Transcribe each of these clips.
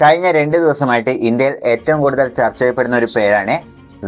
കഴിഞ്ഞ രണ്ട് ദിവസമായിട്ട് ഇന്ത്യയിൽ ഏറ്റവും കൂടുതൽ ചർച്ച ചെയ്യപ്പെടുന്ന ഒരു പേരാണ്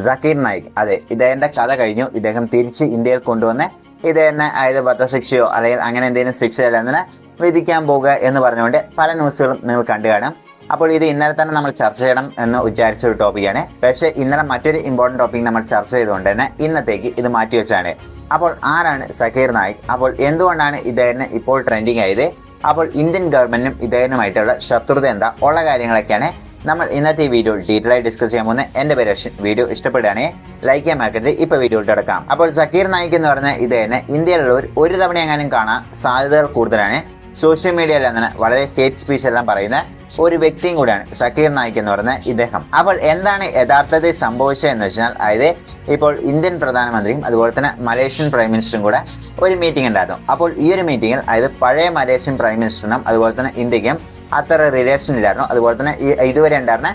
സക്കീർ നായിക്. അതെ ഇദ്ദേഹത്തിന്റെ കഥ കഴിഞ്ഞു. ഇദ്ദേഹം തിരിച്ച് ഇന്ത്യയിൽ കൊണ്ടുവന്ന് ഇദ്ദേഹത്തിന് അതായത് വധശിക്ഷയോ അല്ലെങ്കിൽ അങ്ങനെ എന്തെങ്കിലും ശിക്ഷയല്ലെന്ന് വിധിക്കാൻ പോകുക എന്ന് പറഞ്ഞുകൊണ്ട് പല ന്യൂസുകളും നിങ്ങൾ കണ്ടു കാണും. അപ്പോൾ ഇത് ഇന്നലെ തന്നെ നമ്മൾ ചർച്ച ചെയ്യണം എന്ന് വിചാരിച്ച ഒരു ടോപ്പിക്കാണ് പക്ഷേ ഇന്നലെ മറ്റൊരു ഇമ്പോർട്ടന്റ് ടോപ്പിക് നമ്മൾ ചർച്ച ചെയ്തുകൊണ്ട് തന്നെ ഇന്നത്തേക്ക് ഇത് മാറ്റിവെച്ചാണ് അപ്പോൾ ആരാണ് സക്കീർ നായിക്? അപ്പോൾ എന്തുകൊണ്ടാണ് ഇദ്ദേഹത്തിന് ഇപ്പോൾ ട്രെൻഡിങ് ആയത്? അപ്പോൾ ഇന്ത്യൻ ഗവൺമെന്റിനും ഇദ്ദേഹനുമായിട്ടുള്ള ശത്രുത എന്താ? ഉള്ള കാര്യങ്ങളൊക്കെയാണ് നമ്മൾ ഇന്നത്തെ ഈ വീഡിയോ ഡീറ്റെയിൽ ആയി ഡിസ്കസ് ചെയ്യാൻ പോകുന്ന എന്റെ പേര് വീഡിയോ ഇഷ്ടപ്പെടുകയാണെങ്കിൽ ലൈക്ക് ചെയ്യാൻ മറക്കരുത്. ഇപ്പോൾ വീഡിയോ കിടക്കാം. അപ്പോൾ സക്കീർ നായിക് എന്ന് പറഞ്ഞ ഇദ്ദേഹത്തിന് ഇന്ത്യയിലുള്ളവർ ഒരു തവണ എങ്ങാനും കാണാൻ സാധ്യതകൾ കൂടുതലാണ്. സോഷ്യൽ മീഡിയയിൽ അങ്ങനെ വളരെ ഹേറ്റ് സ്പീച്ച് എല്ലാം പറയുന്ന ഒരു വ്യക്തിയും കൂടിയാണ് സക്കീർ നായിക് എന്ന് പറഞ്ഞ ഇദ്ദേഹം. അപ്പോൾ എന്താണ് യഥാർത്ഥത്തിൽ സംഭവിച്ചത് എന്ന് വെച്ചാൽ അതായത് ഇപ്പോൾ ഇന്ത്യൻ പ്രധാനമന്ത്രിയും അതുപോലെ തന്നെ മലേഷ്യൻ പ്രൈം മിനിസ്റ്ററും കൂടെ ഒരു മീറ്റിംഗ് ഉണ്ടായിരുന്നു. അപ്പോൾ ഈ ഒരു മീറ്റിംഗിൽ അതായത് പഴയ മലേഷ്യൻ പ്രൈം മിനിസ്റ്ററിനും അതുപോലെ തന്നെ ഇന്ത്യക്കും അത്ര റിലേഷൻ ഇല്ലായിരുന്നു. അതുപോലെ തന്നെ ഈ ഇതുവരെ ഉണ്ടായിരുന്ന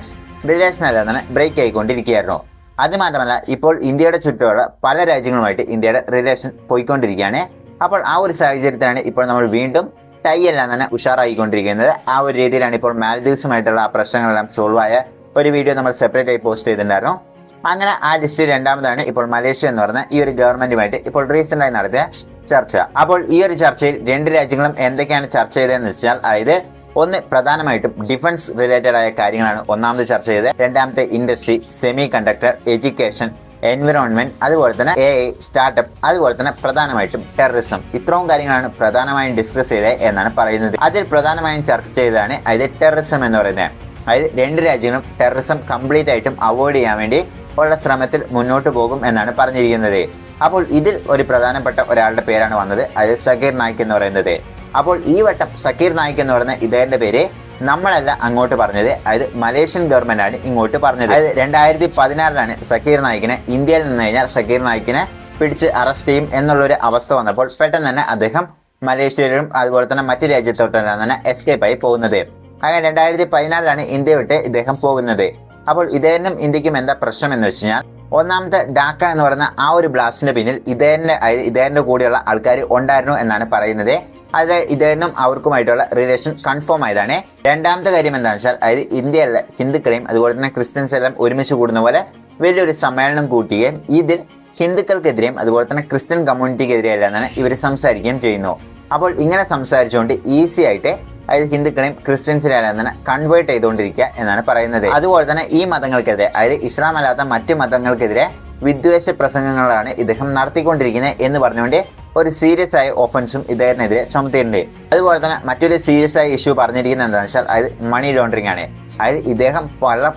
റിലേഷൻ അല്ലാതെ തന്നെ ബ്രേക്ക് ആയിക്കൊണ്ടിരിക്കുകയായിരുന്നു. അത് മാത്രമല്ല ഇപ്പോൾ ഇന്ത്യയുടെ ചുറ്റുമുള്ള പല രാജ്യങ്ങളുമായിട്ട് ഇന്ത്യയുടെ റിലേഷൻ പോയിക്കൊണ്ടിരിക്കുകയാണ്. അപ്പോൾ ആ ഒരു സാഹചര്യത്തിലാണ് ഇപ്പോൾ നമ്മൾ വീണ്ടും ടൈ എല്ലാം തന്നെ ഉഷാറായിക്കൊണ്ടിരിക്കുന്നത്. ആ ഒരു രീതിയിലാണ് ഇപ്പോൾ മാലദ്വീപ്സുമായിട്ടുള്ള ആ പ്രശ്നങ്ങളെല്ലാം സോൾവ് ആയ ഒരു വീഡിയോ നമ്മൾ സെപ്പറേറ്റ് ആയി പോസ്റ്റ് ചെയ്തിട്ടുണ്ടായിരുന്നു. അങ്ങനെ ആ ലിസ്റ്റിൽ രണ്ടാമതാണ് ഇപ്പോൾ മലേഷ്യ എന്ന് പറഞ്ഞ ഈ ഒരു ഗവൺമെന്റുമായിട്ട് ഇപ്പോൾ റീസെന്റ് ആയി നടത്തിയ ചർച്ച. അപ്പോൾ ഈ ഒരു ചർച്ചയിൽ രണ്ട് രാജ്യങ്ങളും എന്തൊക്കെയാണ് ചർച്ച ചെയ്തതെന്ന് വെച്ചാൽ അതായത് ഒന്ന് പ്രധാനമായിട്ടും ഡിഫൻസ് റിലേറ്റഡ് ആയ കാര്യങ്ങളാണ് ഒന്നാമത് ചർച്ച ചെയ്തത്. രണ്ടാമത്തെ industry semiconductor education environment അതുപോലെ തന്നെ എ സ്റ്റാർട്ടപ്പ് അതുപോലെ തന്നെ പ്രധാനമായിട്ടും ടെററിസം ഇത്രയും കാര്യങ്ങളാണ് പ്രധാനമായും ഡിസ്കസ് ചെയ്തത് എന്നാണ് പറയുന്നത്. അതിൽ പ്രധാനമായും ചർച്ച ചെയ്തതാണ് അതായത് ടെററിസം എന്ന് പറയുന്നത്. അതായത് രണ്ട് രാജ്യങ്ങളും ടെററിസം കംപ്ലീറ്റ് ആയിട്ടും അവോയ്ഡ് ചെയ്യാൻ വേണ്ടി ഉള്ള ശ്രമത്തിൽ മുന്നോട്ട് പോകും എന്നാണ് പറഞ്ഞിരിക്കുന്നത്. അപ്പോൾ ഇതിൽ ഒരു പ്രധാനപ്പെട്ട ഒരാളുടെ പേരാണ് വന്നത്. അതായത് സക്കീർ നായിക് എന്ന് പറയുന്നത്. അപ്പോൾ ഈ വട്ടം സക്കീർ നായിക് എന്ന് പറയുന്ന ഇദ്ദേഹത്തിന്റെ പേര് നമ്മളല്ല അങ്ങോട്ട് പറഞ്ഞത്. അതായത് മലേഷ്യൻ ഗവൺമെന്റ് ആണ് ഇങ്ങോട്ട് പറഞ്ഞത്. അതായത് രണ്ടായിരത്തി പതിനാറിലാണ് സക്കീർ നായിക്കിനെ ഇന്ത്യയിൽ നിന്ന് കഴിഞ്ഞാൽ സക്കീർ നായിക്കിനെ പിടിച്ച് അറസ്റ്റ് ചെയ്യും എന്നുള്ളൊരു അവസ്ഥ വന്നപ്പോൾ പെട്ടെന്ന് തന്നെ അദ്ദേഹം മലേഷ്യയിലും അതുപോലെ തന്നെ മറ്റു രാജ്യത്തോട്ടെല്ലാം തന്നെ എസ്കേപ്പ് ആയി പോകുന്നത്. അങ്ങനെ രണ്ടായിരത്തി പതിനാറിലാണ് ഇന്ത്യ വിട്ട് ഇദ്ദേഹം പോകുന്നത്. അപ്പോൾ ഇദ്ദേഹനും ഇന്ത്യക്കും എന്താ പ്രശ്നം എന്ന് വെച്ച് കഴിഞ്ഞാൽ ഒന്നാമത്തെ ഡാക്ക എന്ന് പറയുന്ന ആ ഒരു ബ്ലാസ്റ്റിന്റെ പിന്നിൽ ഇദ്ദേഹത്തിന്റെ അതായത് ഇദ്ദേഹത്തിന്റെ കൂടെയുള്ള ആൾക്കാർ ഉണ്ടായിരുന്നു എന്നാണ് പറയുന്നത്. അത് ഇദ്ദേഹം അവർക്കുമായിട്ടുള്ള റിലേഷൻ കൺഫേം ആയതാണ്. രണ്ടാമത്തെ കാര്യം എന്താണെന്ന് വെച്ചാൽ അതായത് ഇന്ത്യയിലെ ഹിന്ദുക്കളെയും അതുപോലെ തന്നെ ക്രിസ്ത്യൻസ് എല്ലാം ഒരുമിച്ച് കൂടുന്ന പോലെ വലിയൊരു സമ്മേളനം കൂട്ടുകയും ഇതിൽ ഹിന്ദുക്കൾക്കെതിരെയും അതുപോലെ തന്നെ ക്രിസ്ത്യൻ കമ്മ്യൂണിറ്റിക്കെതിരെയല്ല തന്നെ ഇവർ സംസാരിക്കുകയും ചെയ്യുന്നു. അപ്പോൾ ഇങ്ങനെ സംസാരിച്ചുകൊണ്ട് ഈസി ആയിട്ട് അതായത് ഹിന്ദുക്കളെയും ക്രിസ്ത്യൻസിനെല്ലാം തന്നെ കൺവേർട്ട് ചെയ്തുകൊണ്ടിരിക്കുക എന്നാണ് പറയുന്നത്. അതുപോലെ തന്നെ ഈ മതങ്ങൾക്കെതിരെ അതായത് ഇസ്ലാം അല്ലാത്ത മറ്റ് മതങ്ങൾക്കെതിരെ വിദ്വേഷ പ്രസംഗങ്ങളാണ് ഇദ്ദേഹം നടത്തിക്കൊണ്ടിരിക്കുന്നത് എന്ന് പറഞ്ഞുകൊണ്ട് ഒരു സീരിയസ് ആയ ഓഫൻസും ഇദ്ദേഹത്തിനെതിരെ ചുമത്തിയിട്ടുണ്ട്. അതുപോലെ തന്നെ മറ്റൊരു സീരിയസ് ആയ ഇഷ്യൂ പറഞ്ഞിരിക്കുന്നത് എന്താണെന്ന് വെച്ചാൽ അത് മണി ലോണ്ടറിംഗ് ആണ്. അതായത് ഇദ്ദേഹം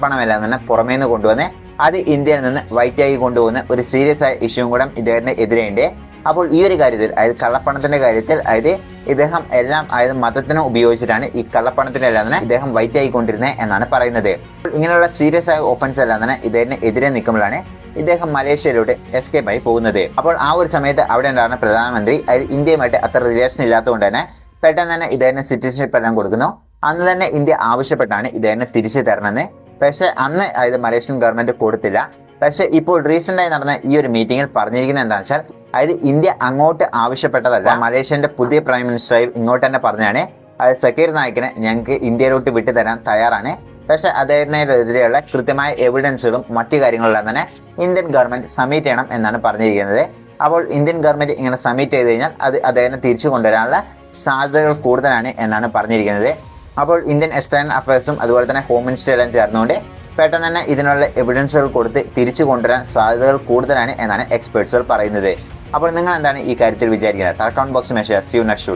പണമെല്ലാം തന്നെ പുറമേ നിന്ന് കൊണ്ടുവന്ന് അത് ഇന്ത്യയിൽ നിന്ന് വൈറ്റായി കൊണ്ടുപോകുന്ന ഒരു സീരിയസ് ആയ ഇഷ്യൂവും കൂടെ ഇദ്ദേഹത്തിന് എതിരെയുണ്ട് അപ്പോൾ ഈ ഒരു കാര്യത്തിൽ അതായത് കള്ളപ്പണത്തിന്റെ കാര്യത്തിൽ അതായത് ഇദ്ദേഹം എല്ലാം അതായത് മതത്തിനെ ഉപയോഗിച്ചിട്ടാണ് ഈ കള്ളപ്പണത്തിന്റെ എല്ലാം തന്നെ ഇദ്ദേഹം വൈറ്റ് ആയിക്കൊണ്ടിരുന്നത് എന്നാണ് പറയുന്നത്. ഇങ്ങനെയുള്ള സീരിയസ് ആയ ഓഫൻസ് എല്ലാം തന്നെ ഇദ്ദേഹത്തിന് എതിരെ നിൽക്കുമ്പോഴാണ് ഇദ്ദേഹം മലേഷ്യയിലൂടെ എസ്കേപ്പ് ആയി പോകുന്നത്. അപ്പോൾ ആ ഒരു സമയത്ത് അവിടെ ഉണ്ടായിരുന്ന പ്രധാനമന്ത്രി ഇന്ത്യയുമായിട്ട് അത്ര റിലേഷൻ ഇല്ലാത്തതുകൊണ്ട് തന്നെ പെട്ടെന്ന് തന്നെ ഇദ്ദേഹത്തിന് സിറ്റിസൺഷിപ്പ് എല്ലാം കൊടുക്കുന്നു. അന്ന് തന്നെ ഇന്ത്യ ആവശ്യപ്പെട്ടാണ് ഇദ്ദേഹത്തിന് തിരിച്ചു തരണമെന്ന്. പക്ഷേ അന്ന് അതായത് മലേഷ്യൻ ഗവൺമെന്റ് കൊടുത്തില്ല. പക്ഷേ ഇപ്പോൾ റീസെന്റ് ആയി നടന്ന ഈ ഒരു മീറ്റിംഗിൽ പറഞ്ഞിരിക്കുന്നത് എന്താണെന്ന് വെച്ചാൽ അതായത് ഇന്ത്യ അങ്ങോട്ട് ആവശ്യപ്പെട്ടതല്ല. മലേഷ്യന്റെ പുതിയ പ്രൈം മിനിസ്റ്ററായി ഇങ്ങോട്ട് തന്നെ പറഞ്ഞാണ് അതായത് സക്കീർ നായിക്കിനെ ഞങ്ങൾക്ക് ഇന്ത്യയിലോട്ട് വിട്ടു തരാൻ തയ്യാറാണ്. പക്ഷേ അദ്ദേഹത്തിനെതിരെയുള്ള കൃത്യമായ എവിഡൻസുകളും മറ്റു കാര്യങ്ങളെല്ലാം തന്നെ ഇന്ത്യൻ ഗവൺമെന്റ് സബ്മിറ്റ് ചെയ്യണം എന്നാണ് പറഞ്ഞിരിക്കുന്നത്. അപ്പോൾ ഇന്ത്യൻ ഗവൺമെന്റ് ഇങ്ങനെ സബ്മിറ്റ് ചെയ്ത് കഴിഞ്ഞാൽ അത് അദ്ദേഹത്തെ തിരിച്ചു കൊണ്ടുവരാനുള്ള സാധ്യതകൾ കൂടുതലാണ് എന്നാണ് പറഞ്ഞിരിക്കുന്നത്. അപ്പോൾ ഇന്ത്യൻ എക്സ്റ്റേണൽ അഫയേഴ്സും അതുപോലെ തന്നെ ഹോം മിനിസ്റ്റർ എല്ലാം ചേർന്നുകൊണ്ട് പെട്ടെന്ന് തന്നെ ഇതിനുള്ള എവിഡൻസുകൾ കൊടുത്ത് തിരിച്ചു കൊണ്ടുവരാൻ സാധ്യതകൾ കൂടുതലാണ് എന്നാണ് എക്സ്പേർട്സുകൾ പറയുന്നത്. അപ്പോൾ നിങ്ങൾ എന്താണ് ഈ കാര്യത്തിൽ വിചാരിക്കുന്നത്? താഴെ box measure see you next